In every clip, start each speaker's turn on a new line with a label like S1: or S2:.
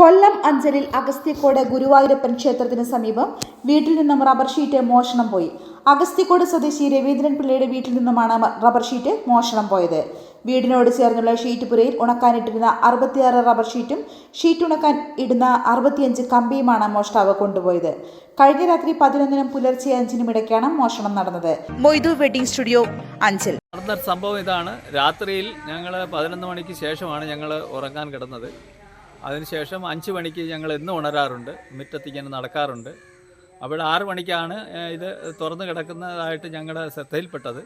S1: കൊല്ലം അഞ്ചലിൽ അഗസ്ത്യക്കോട് ഗുരുവായൂരപ്പൻ ക്ഷേത്രത്തിന് സമീപം വീട്ടിൽ നിന്നും റബ്ബർ ഷീറ്റ് മോഷണം പോയി. അഗസ്ത്യക്കോട് സ്വദേശി രവീന്ദ്രൻ പിള്ളയുടെ വീട്ടിൽ നിന്നുമാണ് റബ്ബർ ഷീറ്റ് മോഷണം പോയത്. വീടിനോട് ചേർന്നുള്ള ഷീറ്റ് പുരയിൽ ഉണക്കാനിട്ടിരുന്ന അറുപത്തിയാറ് റബ്ബർ ഷീറ്റും ഷീറ്റ് ഉണക്കാൻ ഇടുന്ന അറുപത്തിയഞ്ച് കമ്പിയുമാണ് മോഷ്ടാവ് കൊണ്ടുപോയത്. കഴിഞ്ഞ രാത്രി പതിനൊന്നിനും പുലർച്ചെ അഞ്ചിനും ഇടയ്ക്കാണ് മോഷണം നടന്നത്. Moidu wedding studio Anchal.
S2: നടന്ന സംഭവം ഇതാണ്. രാത്രിയിൽ ഞങ്ങൾ പതിനൊന്ന് മണിക്ക് ശേഷമാണ് ഞങ്ങൾ ഉറങ്ങാൻ കിടന്നത്. അതിനുശേഷം അഞ്ച് മണിക്ക് ഞങ്ങൾ എന്നും ഉണരാറുണ്ട്. മുറ്റത്ത് ഇങ്ങനെ നടക്കാറുണ്ട്. അപ്പോൾ ആറ് മണിക്കാണ് ഇത് തുറന്നു കിടക്കുന്നതായിട്ട് ഞങ്ങളുടെ ശ്രദ്ധയിൽപ്പെട്ടത്.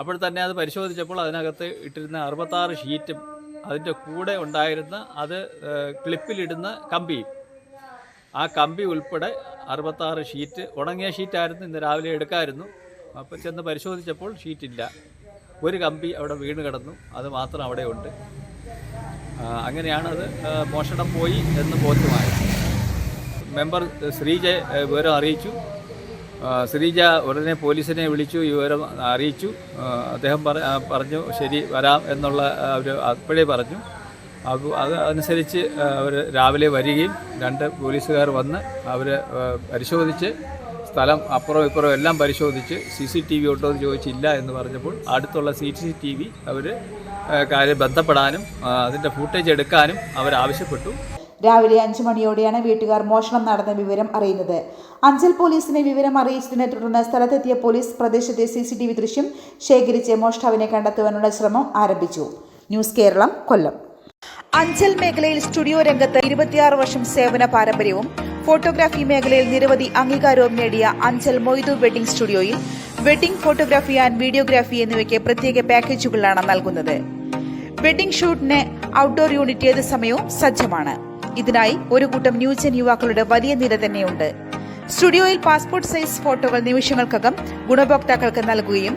S2: അപ്പോൾ തന്നെ അത് പരിശോധിച്ചപ്പോൾ അതിനകത്ത് ഇട്ടിരുന്ന അറുപത്താറ് ഷീറ്റും അതിന്റെ കൂടെ ഉണ്ടായിരുന്ന അത് ക്ലിപ്പിലിടുന്ന കമ്പി. ആ കമ്പി ഉൾപ്പെടെ അറുപത്താറ് ഷീറ്റ് ഉണങ്ങിയ ഷീറ്റായിരുന്നു ഇന്ന് രാവിലെ എടുക്കാമായിരുന്നു അപ്പോൾ ചെന്ന് പരിശോധിച്ചപ്പോൾ ഷീറ്റില്ല. ഒരു കമ്പി അവിടെ വീണ് കിടന്നു. അത് മാത്രം അവിടെ ഉണ്ട് അങ്ങനെയാണ് അത് മോഷണം പോയി എന്ന് ബോധ്യമായത്. മെമ്പർ ശ്രീജ വിവരം അറിയിച്ചു. ശ്രീജ ഉടനെ പോലീസിനെ വിളിച്ചു ഈ വിവരം അറിയിച്ചു. അദ്ദേഹം പറ പറഞ്ഞു ശരി വരാം എന്നുള്ള അവർ അപ്പോഴേ പറഞ്ഞു. അപ്പോൾ അത് അനുസരിച്ച് അവർ രാവിലെ വരികയും രണ്ട് പോലീസുകാർ വന്ന് അവർ പരിശോധിച്ച് സ്ഥലം അപ്പുറം ഇപ്പുറം എല്ലാം പരിശോധിച്ച് സി സി ടി വി ഉണ്ടോ എന്ന് ചോദിച്ചില്ല എന്ന് പറഞ്ഞപ്പോൾ അടുത്തുള്ള സി സി ടി വി അവർ കാര്യം ബന്ധപ്പെടാനും അതിന്റെ ഫൂട്ടേജ് എടുക്കാനും അവരാവശ്യപ്പെട്ടു
S1: രാവിലെ അഞ്ചു മണിയോടെയാണ് വീട്ടുകാർ മോഷണം നടന്ന വിവരം അറിയുന്നത്. അഞ്ചൽ പോലീസിനെ വിവരം അറിയിച്ചതിനെ തുടർന്ന് സ്ഥലത്തെത്തിയ പോലീസ് പ്രദേശത്തെ സി സി ടി വി ദൃശ്യം ശേഖരിച്ച് മോഷ്ടാവിനെ കണ്ടെത്തുവാനുള്ള ശ്രമം ആരംഭിച്ചു. ന്യൂസ് കേരളം കൊല്ലം. അഞ്ചൽ മേഖലയിൽ സ്റ്റുഡിയോ രംഗത്ത് ഇരുപത്തിയാറ് വർഷം സേവന പാരമ്പര്യവും ഫോട്ടോഗ്രാഫി മേഖലയിൽ നിരവധി അംഗീകാരവും നേടിയ അഞ്ചൽ മൊയ്തു വെഡിംഗ് സ്റ്റുഡിയോയിൽ വെഡിംഗ് ഫോട്ടോഗ്രാഫി ആൻഡ് വീഡിയോഗ്രാഫി എന്നിവയ്ക്ക് പ്രത്യേക പാക്കേജുകളാണ് നൽകുന്നത്. വെഡിംഗ് ഷൂട്ടിന് ഔട്ട്ഡോർ യൂണിറ്റ് ഏത് സമയവും സജ്ജമാണ്. ഇതിനായി ഒരു കൂട്ടം ന്യൂജൻ യുവാക്കളുടെ വലിയ നിര തന്നെയുണ്ട്. സ്റ്റുഡിയോയിൽ പാസ്പോർട്ട് സൈസ് ഫോട്ടോകൾ നിമിഷങ്ങൾക്കകം ഗുണഭോക്താക്കൾക്ക് നൽകുകയും